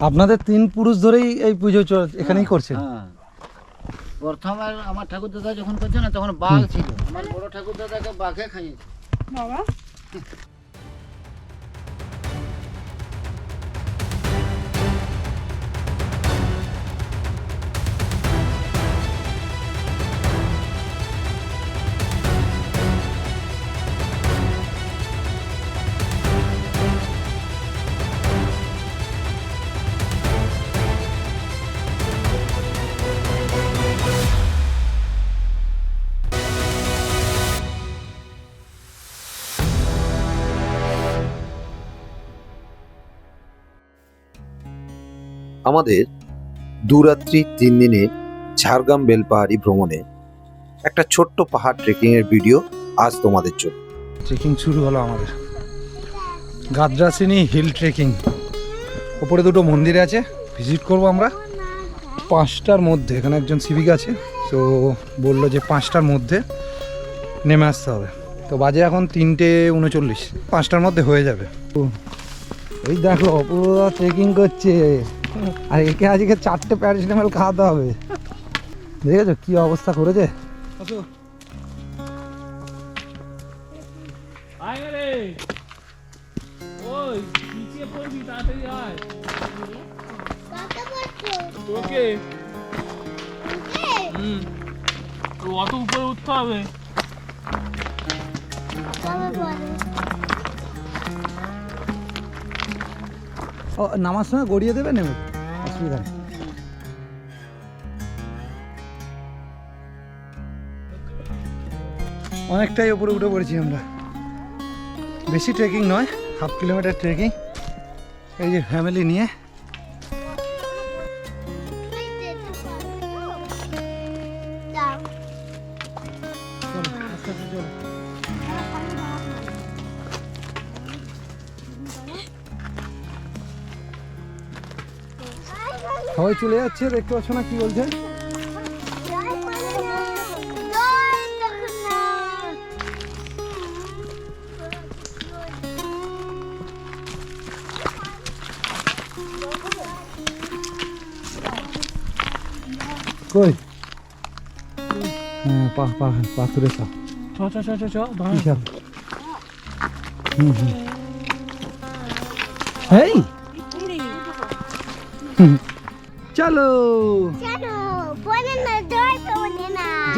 আপনাদের তিন পুরুষ ধরেই এই পুজো এখানেই করছেন? হ্যাঁ প্রথমে আমার ঠাকুর দাদা যখন করছে না তখন বাঘ ছিল। আমার বড় ঠাকুর দাদাকে বাঘে খাইয়েছে। বাবা। আমাদের দুরাত্রি তিন দিনের ঝাড়গ্রাম বেলপাহাড়ি ভ্রমণে একটা ছোট্ট পাহাড় ট্রেকিং এর ভিডিও আজ তোমাদের জন্য। ট্রেকিং শুরু হলো আমাদের। গাদ্রাসিনী হিল ট্রেকিং ওপরে দুটো মন্দির আছে ভিজিট করব আমরা। পাঁচটার মধ্যে, এখানে একজন সিভিক আছে, তো বলল যে পাঁচটার মধ্যে নেমে আসতে হবে। তো বাজে এখন তিনটে উনচল্লিশ, পাঁচটার মধ্যে হয়ে যাবে। ওই দেখো অপূর্বা ট্রেকিং করছে। আর একে আজকে চারটে প্যারাসিটামল খাওয়াতে হবে। দেখেছ কি অবস্থা করেছে? অত উপরে উঠতে হবে। ও নামার সময় গড়িয়ে দেবে নেমে? অসুবিধা অনেকটাই উপরে উঠে পড়েছি আমরা। বেশি ট্রেকিং নয় হাফ কিলোমিটার ট্রেকিং এই যে ফ্যামিলি নিয়ে চলে যাচ্ছে দেখতে পাচ্ছ না কি বলছে? কই? হ্যাঁ পা পা পাথুরে সাপ চ চ চ চ চ কি হুম হুম। এই! হুম। চলো।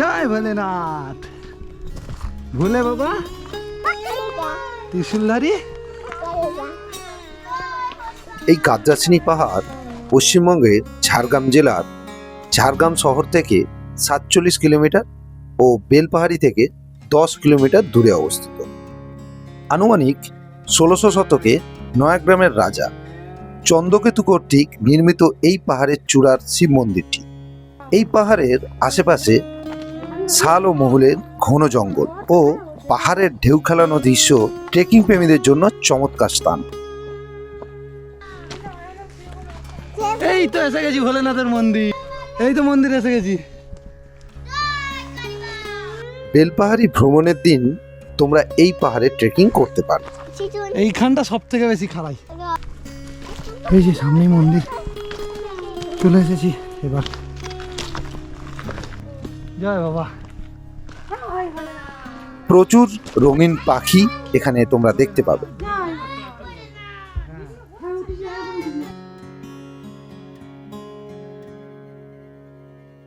জয় ভোলেনাথ। ভোলে বাবা ত্রিশুলধারী এই গাদ্রাসিনী পাহাড় পশ্চিমবঙ্গের ঝাড়গ্রাম জেলার ঝাড়গ্রাম শহর থেকে সাতচল্লিশ কিলোমিটার ও বেলপাহাড়ি থেকে দশ কিলোমিটার দূরে অবস্থিত। আনুমানিক ষোলোশো শতকে নয়াগ্রামের রাজা চন্দ্রকেতু কর্তৃক নির্মিত এই পাহাড়ের চূড়ার শিব মন্দিরটি। এই পাহাড়ের আশেপাশে শাল ও মহুলের ঘন জঙ্গল ও পাহাড়ের ঢেউ খেলানো দৃশ্য ট্রেকিং প্রেমীদের জন্য চমৎকার স্থান। এই তো এসে গেছি ভোলেনাথের মন্দির। এই তো মন্দির এসে গেছি। বেলপাহাড়ি ভ্রমণের দিন তোমরা এই পাহাড়ে ট্রেকিং করতে পারো। এইখানটা সব থেকে বেশি খারাই। এই যে সামনেই মন্দির। চলে এসেছি এবার। জয় বাবা। প্রচুর রঙিন পাখি এখানে তোমরা দেখতে পাবে।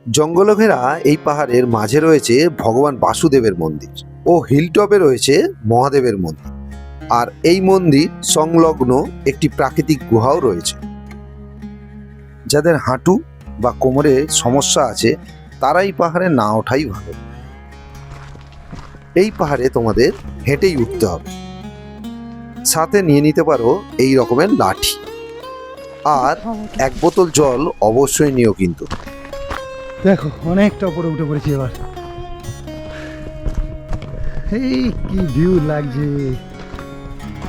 জঙ্গল ঘেরা এই পাহাড়ের মাঝে রয়েছে ভগবান বাসুদেবের মন্দির ও হিলটপে রয়েছে মহাদেবের মন্দির। আর এই মন্দির সংলগ্ন একটি প্রাকৃতিক গুহাও রয়েছে। যাদের হাঁটু বা কোমরে সমস্যা আছে, তারাই পাহাড়ে না ওঠাই ভালো। এই পাহাড়ে তোমাদের হেঁটেই উঠতে হবে। সাথে নিয়ে নিতে পারো এই রকমের লাঠি। আর এক বোতল জল অবশ্যই নিও কিন্তু। দেখো, অনেকটা উপরে উঠে পড়েছি এবার। এই কি ভিউ লাগছে।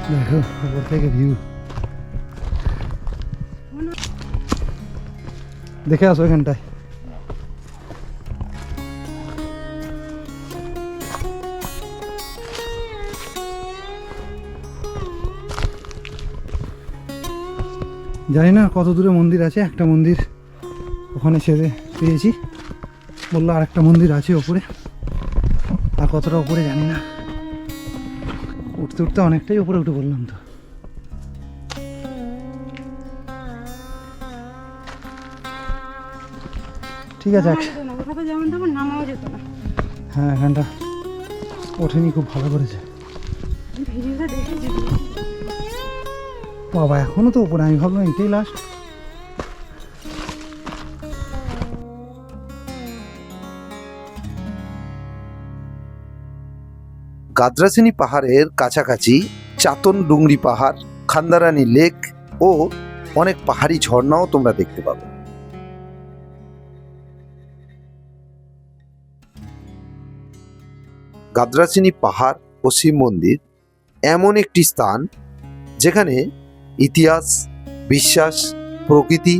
দেখো উপর থেকে ভিউ দেখে আসো এখানটায় জানি না কত দূরে মন্দির আছে একটা মন্দির ওখানে ছেড়ে পেয়েছি বলল আর একটা মন্দির আছে ওপরে আর কতটা ওপরে জানি না উঠতে উঠতে অনেকটাই উপরে উঠে বললাম তো। ঠিক আছে না হ্যাঁ এখানটা ওঠেনি খুব ভালো করেছে। বাবা এখনও তো উপরে আমি ভাবলাম এটাই লাস্ট গাদ্রাসিনী পাহাড়ের কাছাকাছি চাতন ডুংরি পাহাড়, খান্দারানি লেক ও অনেক পাহাড়ি ঝর্ণাও তোমরা দেখতে পাবে। গাদ্রাসিনী পাহাড় ও শিব মন্দির এমন একটি স্থান যেখানে ইতিহাস, বিশ্বাস, প্রকৃতি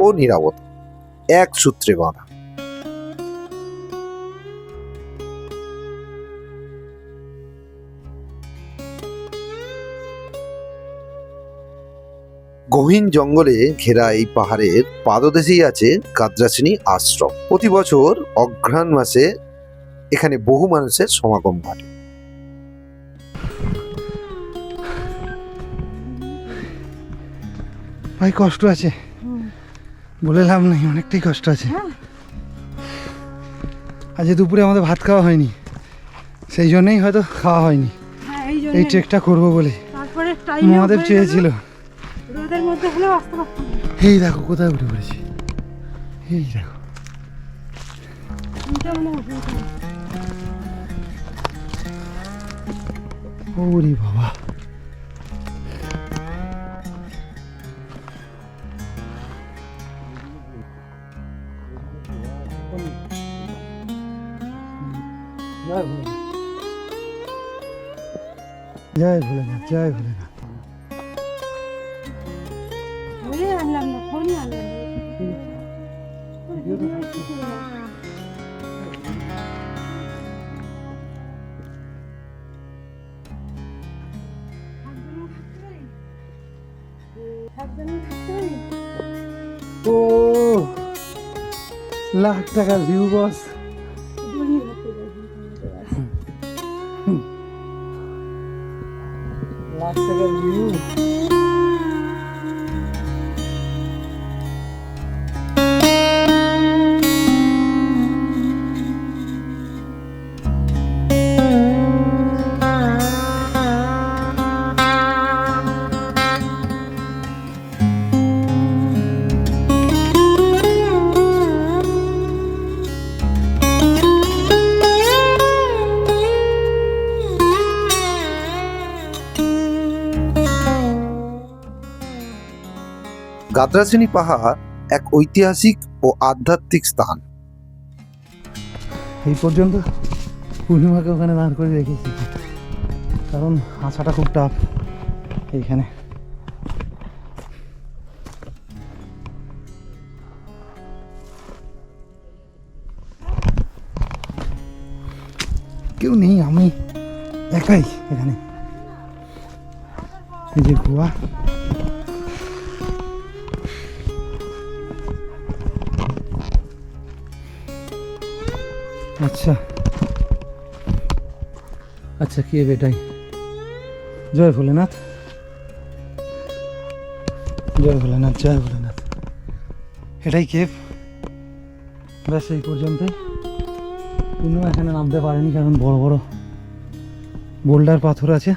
ও নিরাপত্তা এক সূত্রে বাঁধা। গহীন জঙ্গলে ঘেরা এই পাহাড়ের পাদদেশেই আছে গাদ্রাসিনী আশ্রম। প্রতি বছর অঘ্রাণ মাসে এখানে বহু মানুষের সমাগম ঘটে। ভাই কষ্ট আছে। বলে লাভ নেই অনেকটাই কষ্ট আছে। আজ দুপুরে আমাদের ভাত খাওয়া হয়নি সেই জন্যই হয়তো খাওয়া হয়নি। হ্যাঁ এই ট্রেকটা করব বলে। মহাদেব চেয়েছিল। রোদের মধ্যে হলেও আসতে পারতাম না। এই দেখো কোথায় উঠে পড়েছি এই দেখো চিন্তা মনে উঠে উঠে। ওরে বাবা জয় ভোলেনাথ জয় ভোলেনাথ ও লাখ টাকার ভিউ বস লাখ টাকার ভিউ গাদ্রাসিনী পাহাড় এক ঐতিহাসিক ও আধ্যাত্মিক স্থান। এই পর্যন্ত পূর্ণিমাকে ওখানে দাঁড় করে রেখেছি। কারণ আসাটা খুব টাফ এইখানে। কেউ নেই, আমি একাই এখানে। এই যে গোয়া। আচ্ছা। আচ্ছা কে বেটাই জয় ভোলেনাথ। জয় ভোলেনাথ জয় ভোলেনাথ। এটাই কেপ ব্যাস, এই পর্যন্তই। পূর্ণিমা এখানে নামতে পারেনি, কারণ বড় বড় বোল্ডার পাথর আছে।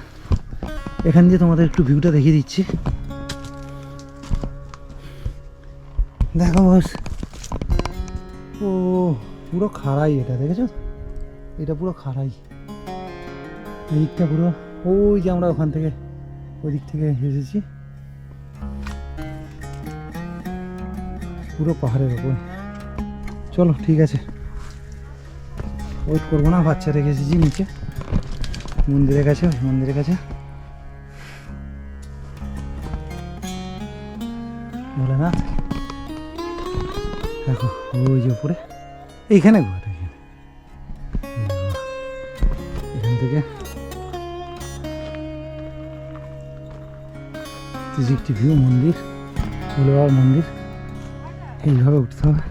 এখান দিয়ে তোমাদের একটু ভিউটা দেখিয়ে দিচ্ছি। দেখো বস পুরো খাড়াই এটা, দেখেছ? এটা পুরো খাড়াই। এদিকটা পুরো, ওই যে আমরা ওখান থেকে ওই দিক থেকে এসেছি। পুরো পাহাড়ের ওপর। চলো, ঠিক আছে। ওয়েট করব না বাচ্চা রেখে এসেছি নিচে। মন্দিরের কাছে মন্দিরের কাছে। বলে না? দেখো, ওই যে উপরে। এইখানে ঘর এখানে এই দেখো। এখান থেকে এই যে একটি ভিউ মন্দির ভোলে বাবার মন্দির এইভাবে উঠতে হবে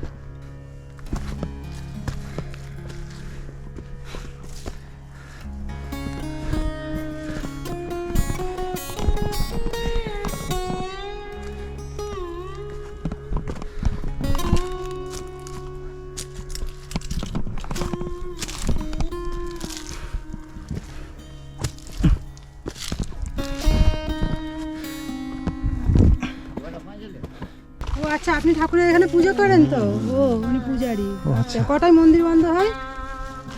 আচ্ছা আপনি ঠাকুরের এখানে পুজো করেন তো? ও উনি পূজারি। আচ্ছা। আচ্ছা কটায় মন্দির বন্ধ হয়?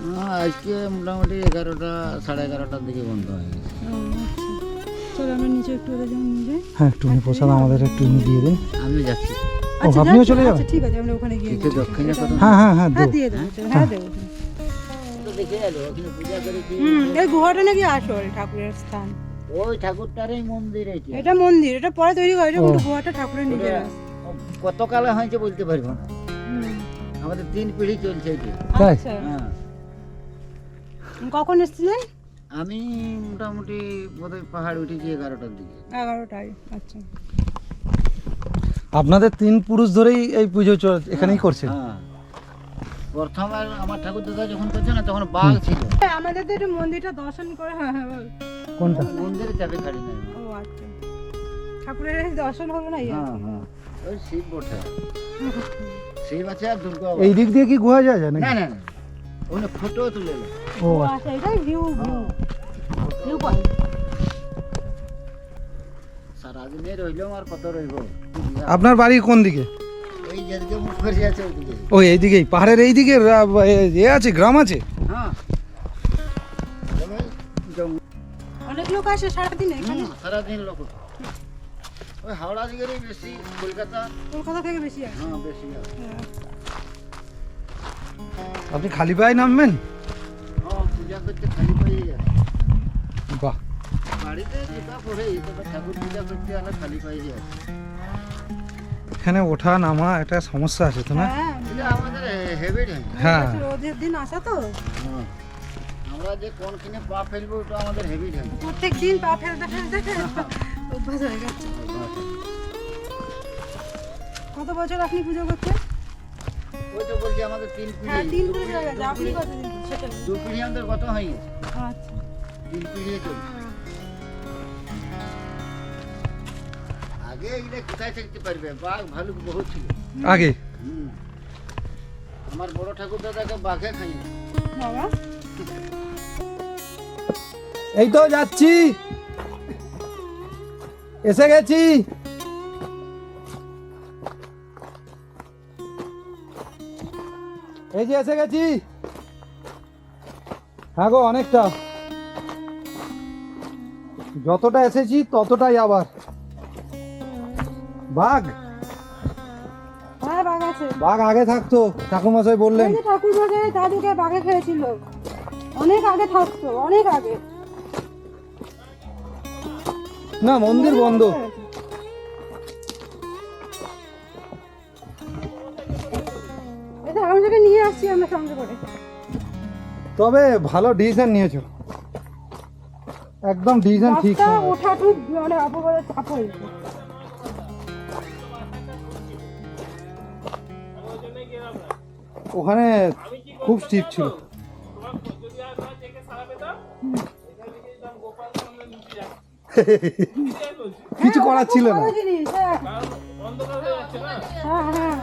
হ্যাঁ, আজকে মোটামুটি এগারোটা সাড়ে এগারোটার দিকে বন্ধ হয়ে গেছে। আচ্ছা। চলো আমরা নিচে একটু ওদের যেমন নিবে হ্যাঁ একটু প্রসাদ আমাদের একটু দিয়ে দিন। আমি যাচ্ছি। আচ্ছা আপনিও চলে যাবেন? আচ্ছা ঠিক আছে আমরা ওখানে গিয়ে কিছু দক্ষিণে হ্যাঁ হ্যাঁ হ্যাঁ হ্যাঁ দিয়ে দেবো হ্যাঁ। দেবো। তো দেখে এলো ওখানে পূজা করেছি হুম এই গুহাটা নাকি আসল ঠাকুরের স্থান। ওই ঠাকুরটারই মন্দির এটা। এটা মন্দির এটা পরে তৈরি করে কিন্তু গুহাটা ঠাকুরের নিজের ওটা কত কালে হয়েছে বলতে পারব না। আমাদের তিন পিঢ়ি চলছে এটা। আচ্ছা। হ্যাঁ। কখন এসেছিলেন? আমি মোটামুটি বোধহয় পাহাড় উঠেছি এগারোটার দিকে। এগারোটায় আচ্ছা। আপনাদের তিন পুরুষ ধরেই এই পুজো এখানেই করছেন? হ্যাঁ। প্রথম আর আমার ঠাকুর দাদা যখন করছে না তখন বাঘ ছিল। হ্যাঁ, আমাদের তো একটু মন্দিরটা দর্শন করে হ্যাঁ হ্যাঁ কোনটা? মন্দিরে চাবি কাড়ি নাই। ও আচ্ছা। ঠাকুরের দর্শন হলো না ইয়ে? হ্যাঁ হ্যাঁ। ওই শিব বটে। শিব আছে আর দুর্গা এই দিক দিয়ে কি গুহা যায় যায় না না না। ওখানে ফটো তুলে ও ও আচ্ছা। এটাই ভিউ ভিউ ভিউ পয়েন্ট সারাদিনে রইলাম আর কত রইব? আপনার বাড়ি কোন দিকে? ওই যেদিকে মুখ করে আছে ওইদিকে ওই এইদিকেই পাহাড়ের এই দিকে এ আছে গ্রাম আছে? হ্যাঁ। অনেক লোক আসে সারাদিন এখানে? সারাদিন লোক ওই হাওড়া দিকেরই বেশি কলকাতা। কলকাতা থেকে বেশি আসে হ্যাঁ বেশি আছে। হ্যাঁ। আপনি খালি পায়ে নামবেন? হ্যাঁ পূজা করতে খালি পাই যায় বাহ। বাড়িতে জুতা পরে তবে ঠাকুর পূজা করতে আলো খালি পাই যায়। এখানে ওঠা নামা একটা সমস্যা আছে তো না? হ্যাঁ এটা আমাদের হেবিট হ্যাঁ। রোদের দিন আসা তো। আমরা যে কোন কিনে পা ফেলব ওটা আমাদের হেবিট হয় প্রত্যেক দিন পা ফেলতে ফেলতে অভ্যাস হয়ে গেছে। কত বছর আপনি পুজো করছেন? ওই তো বলছি আমাদের তিন হ্যাঁ পিঢ়ি তিন দু হয়ে গেছে। আপনি কতদিন সেটা দু পিঢ়ি আমাদের কত হয়ে গেছে আচ্ছা। তিন পিঢ়ি চলছে আগে এগুলো কোথায় থাকতে পারবে? বাঘ ভালুক বহুত ছিল। আগে? আমার বড় ঠাকুর দাদাকে বাঘে খাইয়ে। বাবা। এই তো যাচ্ছি। এসে গেছি। এই যে এসে গেছি। হ্যাঁ গো অনেকটা। যতটা এসেছি ততটাই আবার। বাঘ। হ্যাঁ বাঘ আছে। বাঘ আগে থাকতো ঠাকুরমশাই বললেন। ঠাকুর মশাই দাদুকে বাঘে খেয়েছিল। অনেক আগে থাকতো অনেক আগে। না মন্দির বন্ধ। এটা আমি তোকে নিয়ে আসছি আমরা সঙ্গে করে। তবে ভালো ডিসিশন নিয়েছো। একদম ডিসিশন ঠিক ওঠা মানে চাপ হয়ে ওখানে খুব স্টিপ ছিল। কিছু করার ছিল না। হ্যাঁ হয়ে।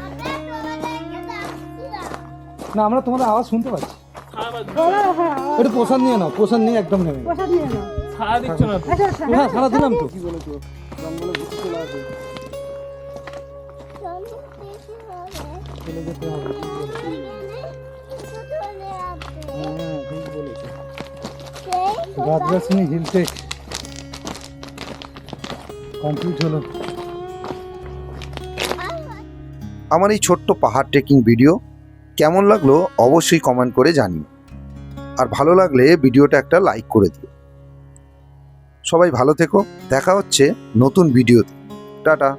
না না আমরা তোমাদের আওয়াজ শুনতে পাচ্ছি। হ্যাঁ একটু প্রসাদ নিয়ে নাও প্রসাদ নিয়ে একদম নেবে সারা তো। আচ্ছা আচ্ছা। হ্যাঁ সারা দিলাম তো। চলে যেতে হবে ঠিক বলেছ। হিলটেক। কমপ্লিট হলো। আমার এই ছোট্ট পাহাড় ট্রেকিং ভিডিও কেমন লাগল অবশ্যই কমেন্ট করে জানি আর ভালো লাগলে ভিডিওটা একটা লাইক করে দিও। সবাই ভালো থেকো, দেখা হচ্ছে নতুন ভিডিওতে টাটা।